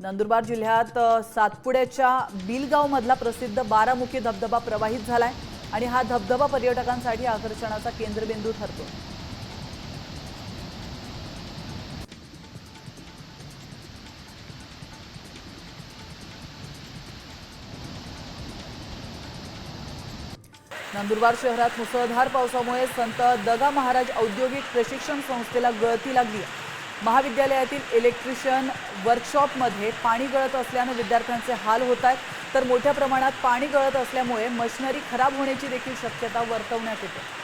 नंदुरबार जिल्ह्यात सातपुड्याच्या बिलगाव मधला प्रसिद्ध बारामुखी धबधबा प्रवाहित झालाय आणि हा धबधबा पर्यटकांसाठी आकर्षणाचा केंद्रबिंदू ठरतो नंदुरबार शहरात मुसळधार पावसामुळे संत दगा महाराज औद्योगिक प्रशिक्षण संस्थेला गळती लागली आहे. महाविद्यालयातील इलेक्ट्रिशियन वर्कशॉपमध्ये पाणी गळत असल्यानं विद्यार्थ्यांचे हाल होत आहेत. तर मोठ्या प्रमाणात पाणी गळत असल्यामुळे मशिनरी खराब होण्याची देखील शक्यता वर्तवण्यात येते.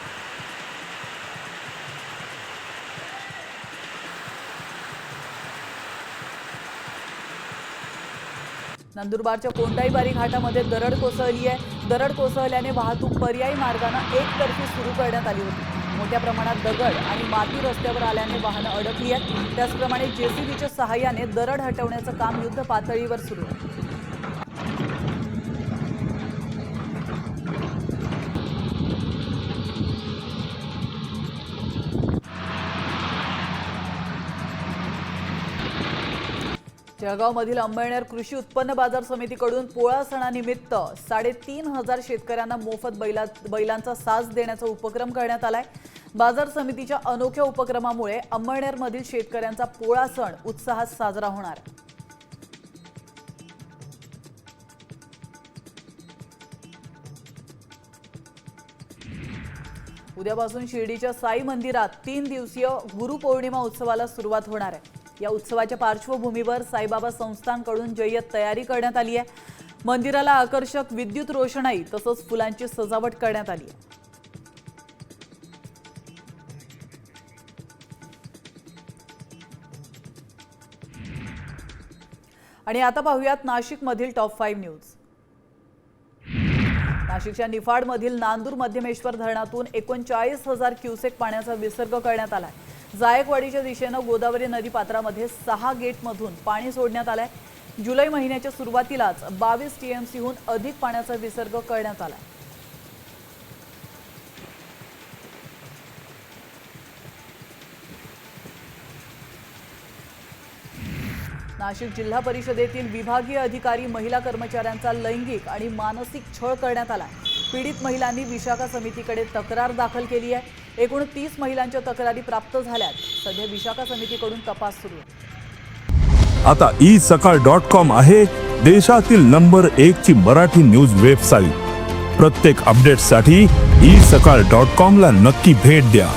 नंदुरबारच्या कोंडाईबारी घाटामध्ये दरड कोसळली आहे दरड कोसळल्याने वाहतूक पर्यायी मार्गानं एकतर्फी सुरू करण्यात आली होती. मोठ्या प्रमाणात दगड आणि माती रस्त्यावर आल्याने वाहनं अडकली आहेत. त्याचप्रमाणे जेसीबीच्या सहाय्याने दरड हटवण्याचं काम युद्ध पातळीवर सुरू आहे. जळगावमधील अंबळनेर कृषी उत्पन्न बाजार समितीकडून पोळा सणानिमित्त साडेतीन हजार शेतकऱ्यांना मोफत बैला बैलांचा साज देण्याचा उपक्रम करण्यात आलाय बाजार समितीच्या अनोख्या उपक्रमामुळे अंबळनेरमधील शेतकऱ्यांचा पोळा सण उत्साहात साजरा होणार आहे. उद्यापासून शिर्डीच्या साई मंदिरात तीन दिवसीय गुरुपौर्णिमा उत्सवाला सुरुवात होणार आहे या उत्सवाच्या पार्श्वभूमीवर साईबाबा संस्थांकडून जय्यत तयारी करण्यात आली आहे. मंदिराला आकर्षक विद्युत रोषणाई तसंच फुलांची सजावट करण्यात आली आहे. आणि आता पाहूयात नाशिकमधील टॉप फाईव्ह न्यूज नाशिकच्या निफाडमधील नांदूर मध्यमेश्वर धरणातून एकोणचाळीस हजार क्युसेक पाण्याचा विसर्ग करण्यात आलाय जायकवाडीच्या दिशेनं गोदावरी नदी पात्रामध्ये सहा गेटमधून पाणी सोडण्यात आलंय. जुलै महिन्याच्या सुरुवातीलाच बावीस टीएमसीहून अधिक पाण्याचा विसर्ग करण्यात आला नाशिक जिल्हा परिषदेतील विभागीय अधिकारी महिला कर्मचाऱ्यांचा लैंगिक आणि मानसिक छळ करण्यात आला पीडित महिलांनी विशाखा समितीकडे तक्रार दाखल केली आहे. एकूण तीस महिलांच्या तक्रारी प्राप्त झाल्यात. सध्या विशाखा समितीकडून तपास सुरू आहे. आता ई सकाळ डॉट कॉम आहे देशातील नंबर एक ची मराठी न्यूज वेबसाईट. प्रत्येक अपडेटसाठी ई सकाळ डॉट कॉम ला नक्की भेट द्या.